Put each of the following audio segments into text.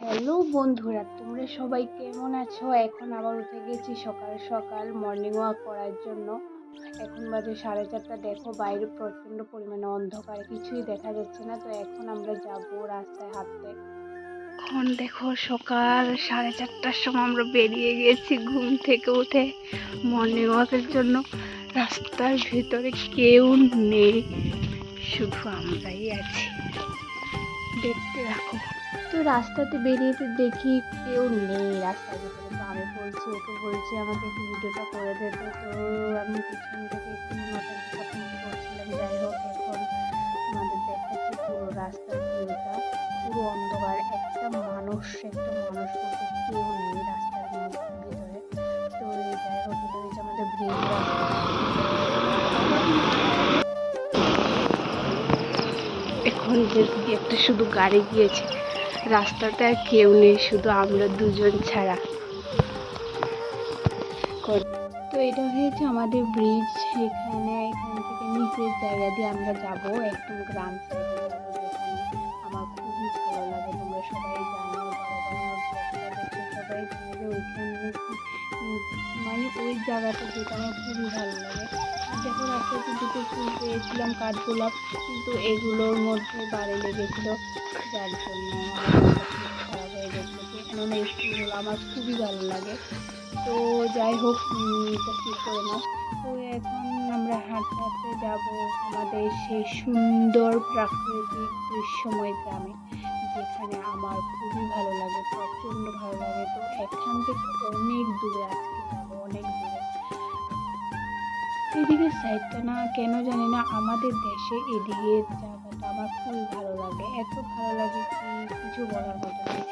Hello বন্ধুরা, তোমরা সবাই কেমন আছো? এখন আবার উঠে গেছি সকাল সকাল মর্নিং ওয়াক করার জন্য। এখন বাজে সাড়ে চারটা। দেখো বাইরে প্রচণ্ড পরিমাণে অন্ধকার, কিছুই দেখা যাচ্ছে না। তো এখন আমরা যাব রাস্তায় হাঁটতে। এখন দেখো সকাল সাড়ে চারটার সময় আমরা বেরিয়ে গেছি ঘুম থেকে উঠে মর্নিং ওয়াকের জন্য। রাস্তার ভিতরে কেউ নেই, শুধু আমরাই আছি। দেখতে রাখো। তো রাস্তাতে বেরিয়ে তো দেখি কেউ নেই রাস্তার ভিতরে। তো আমি বলছি ওকে বলছি আমাকে একটু ভিডিওটা করে দিতে তো আমি পিছন থেকে একটু নতুন কথা করছিলাম। যাই হোক, এখন আমাদের দেখাচ্ছি পুরো রাস্তার ভিউটা। পুরো অন্ধকার, একটা মানুষ একটা মানুষ বলতে কেউ নেই রাস্তার ভিতরে। তো যাই হোক, এটা হচ্ছে আমাদের ব্রিজ এখন যে একটা শুধু গাড়ি গিয়েছে। রাস্তাতে আর কেউ নেই, শুধু আমরা দুজন ছাড়া। তো এটা হয়েছে আমাদের ব্রিজ এখানে এখান থেকে নিচের জায়গা দিয়ে আমরা যাব একটু গ্রাম আমার খুবই ভালো লাগে, তোমরা সবাই জানো সবাই মানে ওই জায়গাটা যেটা আমার খুবই ভালো লাগে। আর দেখো রাস্তাতে দুটো ফুল পেয়েছিলাম কাঠগোলাপ, কিন্তু এগুলোর মধ্যে বাড়ি লেগেছিল। যার জন্য খারাপ হয়ে গেছিল কেননা এই ফুলগুলো আমার খুবই ভালো লাগে। তো যাই হোক এটা ঠিক করে নাও তো এখন আমরা হাঁটতে হাঁটতে যাব আমাদের সেই সুন্দর প্রাকৃতিক দৃশ্যময় গ্রামে, যেখানে আমার খুবই ভালো লাগে, প্রচণ্ড ভালো লাগে। তো এখান থেকে অনেক দূরে আজকে যাব, অনেক দূরে। এদিকে সাইডটা না কেন জানি না আমাদের দেশে এদিকে জায়গাটা আমার খুবই ভালো লাগে। এত ভালো লাগে কি কিছু বলার মতো নেই।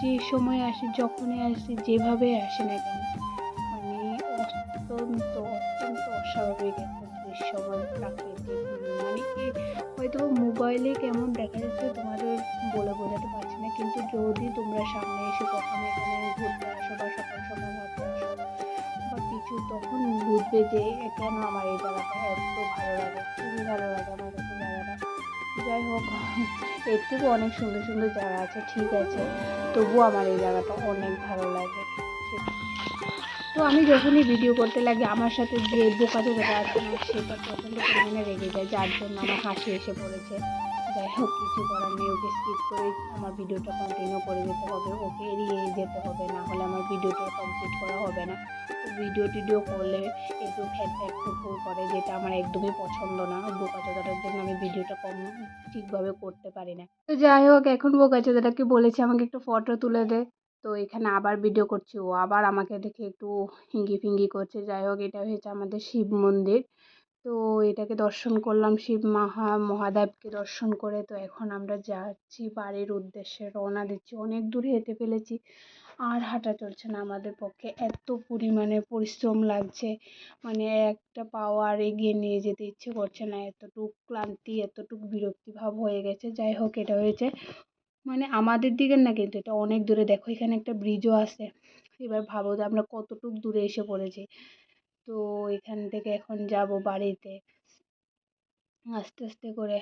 যে সময় আসে, যখনই আসে, যেভাবে আসে না কেন মানে অত্যন্ত অত্যন্ত অস্বাভাবিক একটা দৃশ্য মানে প্রাকৃতিক মানে কি, হয়তো মোবাইলে কেমন দেখা যাচ্ছে তোমাদের বলে বোঝাতে পারছি না, কিন্তু যদি তোমরা সামনে এসে কখনো এখানে ঘুরতে আসো কিছু তখন বুঝবে যে কেন আমার এই জায়গাটা? এত ভালো লাগে, খুবই ভালো লাগে আমার কাছে জায়গাটা। যাই হোক, এর থেকেও অনেক সুন্দর সুন্দর জায়গা আছে, ঠিক আছে। তবুও আমার এই জায়গাটা অনেক ভালো লাগে। তো আমি যখনই ভিডিও করতে লাগি, আমার সাথে যে বোকা চোখাটা আছে, সেটা প্রচণ্ড পরিমাণে রেগে যায়, যার জন্য আমার হাসি এসে পড়েছে। যাই হোক, কিছু করার নেই, ওকে স্কিপ করে আমার ভিডিওটা কন্টিনিউ করে যেতে হবে, ওকে এড়িয়ে যেতে হবে, না হলে আমার ভিডিওটা কমপ্লিট করা হবে না। ভিডিও টিডিও করলে একটু ফ্যাট ফ্যাট ফুফুর করে, যেটা আমার একদমই পছন্দ না। বোকা চোদাটার জন্য আমি ভিডিওটা কম ঠিকভাবে করতে পারি না। তো যাই হোক, এখন বোকা চোদাটাকে বলেছে, আমাকে একটু ফটো তুলে দে। তো এখানে আবার ভিডিও করছি, ও আবার আমাকে দেখে একটু হিঙ্গি ফিঙ্গি করছে। যাই হোক, এটা হয়েছে আমাদের শিব মন্দির। তো এটাকে দর্শন করলাম শিব মহা, মহাদেবকে দর্শন করে। তো এখন আমরা যাচ্ছি বাড়ির উদ্দেশ্যে, রওনা দিচ্ছি। অনেক দূরে হেঁটে ফেলেছি, আর হাঁটা চলছে না আমাদের পক্ষে। এত পরিমাণে পরিশ্রম লাগছে মানে একটা পাও আর এগিয়ে নিয়ে যেতে ইচ্ছে করছে না। এতটুক ক্লান্তি, এতটুক বিরক্তি ভাব হয়ে গেছে। যাই হোক, এটা হয়েছে। মানে আমাদের দিকের না কিন্তু এটা অনেক দূরে। দেখো, এখানে একটা ব্রিজও আছে। এবার ভাবো যে আমরা কতটুক দূরে এসে পড়েছি। তো এখান থেকে এখন যাব বাড়িতে। আস্তে আস্তে করে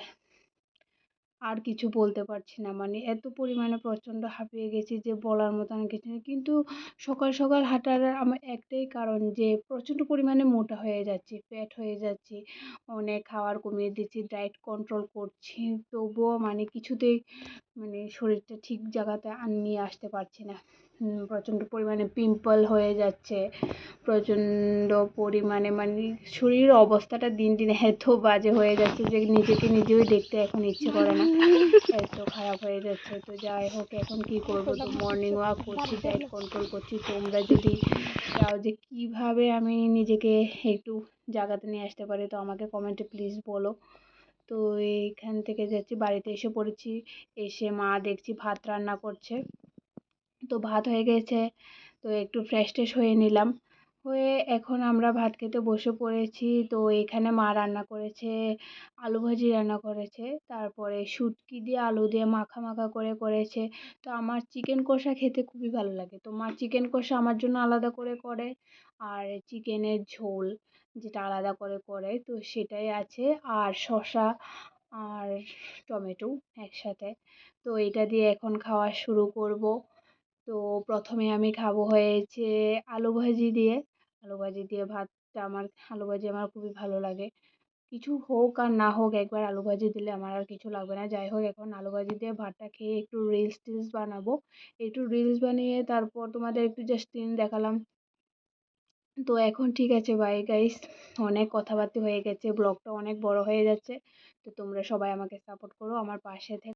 আর কিছু বলতে পারছি না। মানে এত পরিমাণে প্রচণ্ড হাঁপিয়ে গেছি যে বলার মতন কিছু নেই। কিন্তু সকাল সকাল হাঁটার আমার একটাই কারণ যে প্রচণ্ড পরিমাণে মোটা হয়ে যাচ্ছি ফ্যাট হয়ে যাচ্ছি। অনেক খাওয়ার কমিয়ে দিচ্ছি ডায়েট কন্ট্রোল করছি। তবুও মানে কিছুতেই মানে শরীরটা ঠিক জায়গাতে নিয়ে আসতে পারছি না। প্রচণ্ড পরিমাণে পিম্পল হয়ে যাচ্ছে, প্রচণ্ড পরিমাণে মানে শরীরের অবস্থাটা দিন দিন এত বাজে হয়ে যাচ্ছে যে নিজেকে নিজেও দেখতে এখন ইচ্ছে করে না। এত খারাপ হয়ে যাচ্ছে। তো যাই হোক, এখন কি করব? তো মর্নিং ওয়াক করছি ডায়েট কন্ট্রোল করছি। তোমরা যদি চাও যে কীভাবে আমি নিজেকে একটু জায়গাতে নিয়ে আসতে পারি, তো আমাকে কমেন্টে প্লিজ বলো। তো এইখান থেকে যাচ্ছি, বাড়িতে এসে পড়েছি, এসে মা দেখছি ভাত রান্না করছে। তো ভাত হয়ে গেছে। তো একটু ফ্রেশ ট্রেশ হয়ে নিলাম। হয়ে এখন আমরা ভাত খেতে বসে পড়েছি। তো এখানে মা রান্না করেছে, আলু ভাজি রান্না করেছে, তারপরে শুটকি দিয়ে আলু দিয়ে মাখা মাখা করে করেছে। তো আমার চিকেন কষা খেতে খুবই ভালো লাগে। তো মা চিকেন কষা আমার জন্য আলাদা করে করে, আর চিকেনের ঝোল যেটা আলাদা করে করে, তো সেটাই আছে। আর শসা আর টমেটো একসাথে। তো এটা দিয়ে এখন খাওয়া শুরু করব। তো প্রথমে আমি খাব হয়েছে আলু ভাজি দিয়ে। আলু ভাজি দিয়ে ভাতটা আমার, আলু ভাজি আমার খুবই ভালো লাগে। কিছু হোক আর না হোক একবার আলু ভাজি দিলে আমার আর কিছু লাগবে না। যাই হোক, এখন আলু ভাজি দিয়ে ভাতটা খেয়ে একটু রিলস টিলস বানাবো। একটু রিলস বানিয়ে তারপর তোমাদের একটু জাস্ট সিন দেখালাম। তো এখন ঠিক আছে বাই গাইস অনেক কথাবার্তা হয়ে গেছে ব্লগটা অনেক বড় হয়ে যাচ্ছে। তো তোমরা সবাই আমাকে সাপোর্ট করো আমার পাশে থেকে